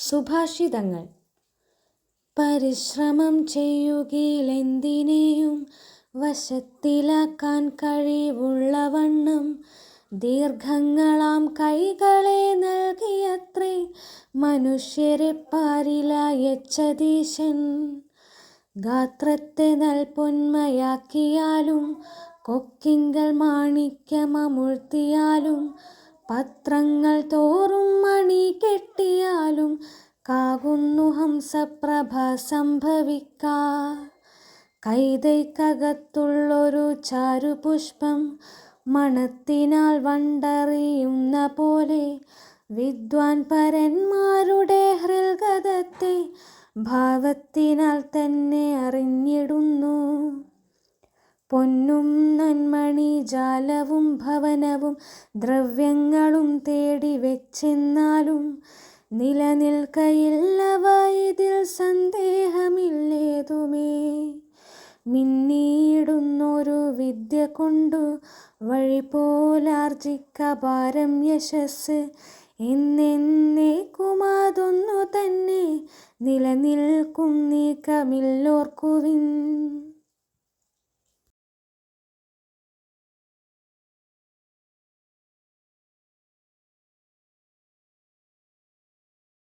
സുഭാഷിതങ്ങൾ. പരിശ്രമം ചെയ്യുകയിലെന്തിനേയും വശത്തിലാക്കാൻ കഴിവുള്ളവണ്ണം ദീർഘങ്ങളാം കൈകളെ നൽകിയത്രേ മനുഷ്യരെ പാരിലായച്ചതീശൻ. ഗാത്രത്തെ നൽപൊന്മയാക്കിയാലും കൊക്കിങ്കൽ മാണിക്യമമുഴ്ത്തിയാലും പത്രങ്ങൾ തോറും മണി കെട്ടിയാലും കാകുന്നു ഹംസപ്രഭ സംഭവിക്ക. കൈതയ്ക്കകത്തുള്ളൊരു ചാരുപുഷ്പം മണത്തിനാൽ വണ്ടറിയുന്ന പോലെ വിദ്വാൻ പരന്മാരുടെ ഹൃൽഗതത്തെ ഭാവത്തിനാൽ തന്നെ അറിഞ്ഞിടുന്നു. പൊന്നും നന്മണി ജാലവും ഭവനവും ദ്രവ്യങ്ങളും തേടി വെച്ചെന്നാലും നിലനിൽക്കയില്ലവ ഇതിൽ സന്ദേഹമില്ലേതുമേ? മിന്നീടുന്നൊരു വിദ്യ കൊണ്ടു വഴി പോലാർജിക്ക ഭാരം യശസ് എന്നേക്കുമാതൊന്നു തന്നെ നിലനിൽക്കും നീക്കമില്ലോർക്കുവിൻ.